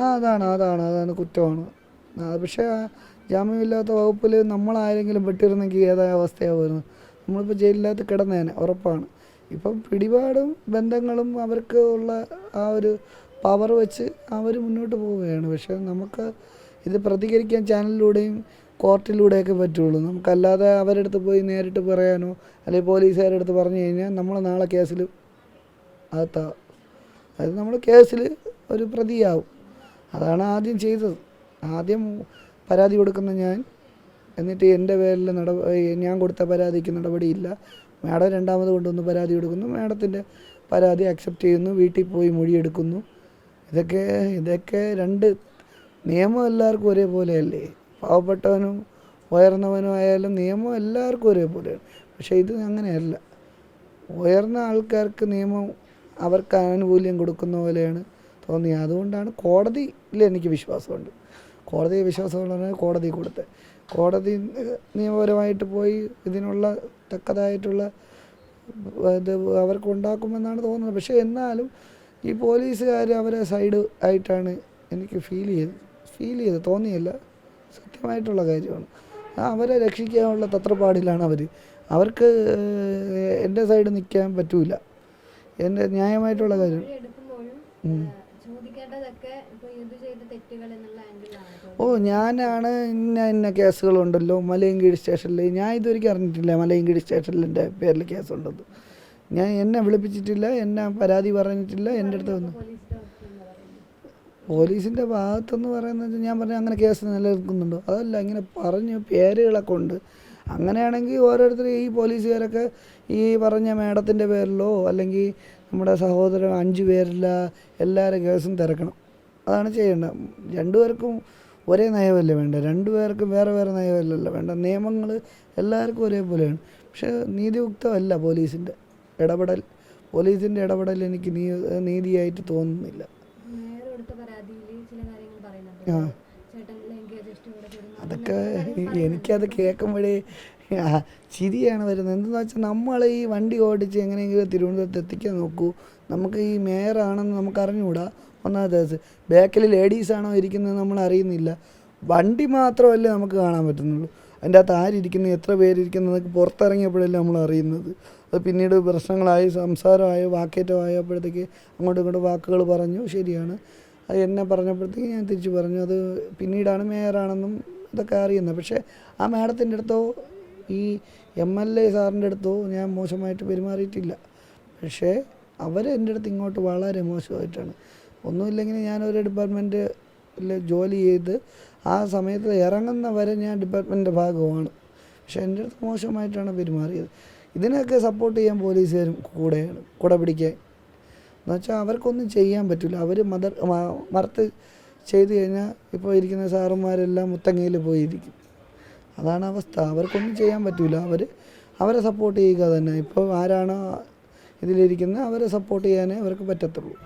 ആ അതാണ് അതാണ് അതാണ് കുറ്റമാണ്. പക്ഷേ ജാമ്യമില്ലാത്ത വകുപ്പിൽ നമ്മളാരെങ്കിലും പെട്ടിരുന്നെങ്കിൽ ഏതായ അവസ്ഥയാവുമായിരുന്നു. നമ്മളിപ്പോൾ ജയിലിനകത്ത് കിടന്നേനെ ഉറപ്പാണ്. ഇപ്പം പിടിപാടും ബന്ധങ്ങളും അവർക്ക് ഉള്ള ആ ഒരു പവർ വെച്ച് അവർ മുന്നോട്ട് പോവുകയാണ്. പക്ഷേ നമുക്ക് ഇത് പ്രതികരിക്കാൻ ചാനലിലൂടെയും കോർട്ടിലൂടെയൊക്കെ പറ്റുള്ളൂ. നമുക്കല്ലാതെ അവരുടെ അടുത്ത് പോയി നേരിട്ട് പറയാനോ അല്ലെങ്കിൽ പോലീസുകാരുടെ അടുത്ത് പറഞ്ഞു കഴിഞ്ഞാൽ നമ്മൾ നാളെ കേസിൽ അകത്താവും. അതായത് നമ്മൾ കേസിൽ ഒരു പ്രതിയാവും. അതാണ് ആദ്യം ചെയ്തത്. ആദ്യം പരാതി കൊടുക്കുന്ന ഞാൻ. എന്നിട്ട് എന്റെ പേരിൽ നട ഞാൻ കൊടുത്ത പരാതിക്ക് നടപടിയില്ല. മാഡം രണ്ടാമത് കൊണ്ടുവന്ന് പരാതി കൊടുക്കുന്നു. മാഡത്തിന്റെ പരാതി അക്സെപ്റ്റ് ചെയ്യുന്നു. വീട്ടിൽ പോയി മൊഴിയെടുക്കുന്നു. ഇതൊക്കെ ഇതൊക്കെ രണ്ട് നിയമം എല്ലാവർക്കും ഒരേപോലെയല്ലേ? പാവപ്പെട്ടവനും ഉയർന്നവനും ആയാലും നിയമം എല്ലാവർക്കും ഒരേപോലെയാണ്. പക്ഷേ ഇത് അങ്ങനെയല്ല. ഉയർന്ന ആൾക്കാർക്ക് നിയമം അവർക്ക് ആനുകൂല്യം കൊടുക്കുന്ന പോലെയാണ് തോന്നിയത്. അതുകൊണ്ടാണ് കോടതിയിൽ എനിക്ക് വിശ്വാസമുണ്ട്. കോടതി വിശ്വാസമുള്ളതാണ് കോടതി കൊടുത്തത്. കോടതി നിയമപരമായിട്ട് പോയി ഇതിനുള്ള തക്കതായിട്ടുള്ള ഇത് അവർക്ക് ഉണ്ടാക്കുമെന്നാണ് തോന്നുന്നത്. പക്ഷേ എന്നാലും ഈ പോലീസുകാർ അവരെ സൈഡ് ആയിട്ടാണ് എനിക്ക് ഫീൽ ചെയ്ത് ഫീൽ ചെയ്ത് തോന്നിയില്ല. സത്യമായിട്ടുള്ള കാര്യമാണ്. അവരെ രക്ഷിക്കാനുള്ള തത്രപ്പാടിലാണ് അവർ അവർക്ക് എന്റെ സൈഡ് നിൽക്കാൻ പറ്റൂല. എന്റെ ന്യായമായിട്ടുള്ള കാര്യം. ഓ ഞാനാണ് ഇന്ന ഇന്ന കേസുകളുണ്ടല്ലോ മലയൻകീഴ് സ്റ്റേഷനിൽ. ഞാൻ ഇതുവരെയ്ക്കും അറിഞ്ഞിട്ടില്ല മലയൻകീഴ് സ്റ്റേഷനിൽ എന്റെ പേരിൽ കേസുണ്ടെന്ന്. ഞാൻ എന്നെ വിളിപ്പിച്ചിട്ടില്ല എന്നെ പരാതി പറഞ്ഞിട്ടില്ല എന്റെ അടുത്ത് വന്നു. പോലീസിന്റെ ഭാഗത്തെന്ന് പറയുന്നത് ഞാൻ പറഞ്ഞു അങ്ങനെ കേസ് നിലനിൽക്കുന്നുണ്ടോ? അതല്ല ഇങ്ങനെ പറഞ്ഞു പേരുകളൊക്കെ ഉണ്ട്. അങ്ങനെയാണെങ്കിൽ ഓരോരുത്തർ ഈ പോലീസുകാരൊക്കെ ഈ പറഞ്ഞ മേഡത്തിന്റെ പേരിലോ അല്ലെങ്കിൽ നമ്മുടെ സഹോദരൻ അഞ്ച് പേരില്ല എല്ലാവരും കേസും തിരക്കണം. അതാണ് ചെയ്യേണ്ടത്. രണ്ടുപേർക്കും ഒരേ നയമല്ലേ വേണ്ട രണ്ടുപേർക്കും വേറെ വേറെ നയമല്ലല്ലോ വേണ്ട നിയമങ്ങൾ എല്ലാവർക്കും ഒരേപോലെയാണ്. പക്ഷേ നീതിയുക്തമല്ല പോലീസിന്റെ ഇടപെടൽ. പോലീസിന്റെ ഇടപെടൽ എനിക്ക് നീ നീതിയായിട്ട് തോന്നുന്നില്ല. ആ. അതൊക്കെ എനിക്കത് കേൾക്കുമ്പോഴേ ചിരിയാണ് വരുന്നത്. എന്തെന്ന് വെച്ചാൽ നമ്മൾ ഈ വണ്ടി ഓടിച്ച് എങ്ങനെയെങ്കിലും തിരുവനന്തപുരത്ത് എത്തിക്കാൻ നോക്കൂ. നമുക്ക് ഈ മേയറാണെന്ന് നമുക്ക് അറിഞ്ഞുകൂടാ. ഒന്നാമത്തെ ദിവസം ബാക്കിൽ ലേഡീസാണോ ഇരിക്കുന്നത് നമ്മൾ അറിയുന്നില്ല. വണ്ടി മാത്രമല്ലേ നമുക്ക് കാണാൻ പറ്റുന്നുള്ളൂ. അതിന്റെ അകത്ത് ആരിയ്ക്കുന്നു എത്ര പേരിയ്ക്കുന്നതൊക്കെ പുറത്തിറങ്ങിയപ്പോഴല്ലേ നമ്മൾ അറിയുന്നത്. അത് പിന്നീട് പ്രശ്നങ്ങളായി സംസാരമായി വാക്കേറ്റമായപ്പോഴത്തേക്ക് അങ്ങോട്ടും ഇങ്ങോട്ടും വാക്കുകൾ പറഞ്ഞു. ശരിയാണ്. അത് എന്നെ പറഞ്ഞപ്പോഴത്തേക്ക് ഞാൻ തിരിച്ചു പറഞ്ഞു അത് പിന്നീടാണ് മേയറാണെന്നും ഇതൊക്കെ അറിയുന്നത്. പക്ഷേ ആ മാഡത്തിന്റെ അടുത്തോ ഈ എം എൽ എ സാറിന്റെ അടുത്തോ ഞാൻ മോശമായിട്ട് പെരുമാറിയിട്ടില്ല. പക്ഷേ അവർ എന്റെ അടുത്ത് ഇങ്ങോട്ട് വളരെ മോശമായിട്ടാണ്. ഒന്നുമില്ലെങ്കിൽ ഞാനൊരു ഡിപ്പാർട്ട്മെന്റിൽ ജോലി ചെയ്ത് ആ സമയത്ത് ഇറങ്ങുന്ന വരെ ഞാൻ ഡിപ്പാർട്ട്മെന്റിന്റെ ഭാഗമാണ്. പക്ഷേ എന്റെ അടുത്ത് മോശമായിട്ടാണ് പെരുമാറിയത്. ഇതിനൊക്കെ സപ്പോർട്ട് ചെയ്യാൻ പോലീസുകാരും കൂടെയാണ് കൂടെ പിടിക്കാൻ. എന്നുവെച്ചാൽ അവർക്കൊന്നും ചെയ്യാൻ പറ്റില്ല അവർ മദർ മറത്ത് ചെയ്ത് കഴിഞ്ഞാൽ ഇപ്പോൾ ഇരിക്കുന്ന സാറുമാരെല്ലാം മുത്തങ്ങയിൽ പോയിരിക്കും. അതാണ് അവസ്ഥ. അവർക്കൊന്നും ചെയ്യാൻ പറ്റില്ല അവർ അവരെ സപ്പോർട്ട് ചെയ്യുക തന്നെ. ഇപ്പോൾ ആരാണോ ഇതിലിരിക്കുന്നത് അവരെ സപ്പോർട്ട് ചെയ്യാനേ അവർക്ക് പറ്റത്തുള്ളൂ.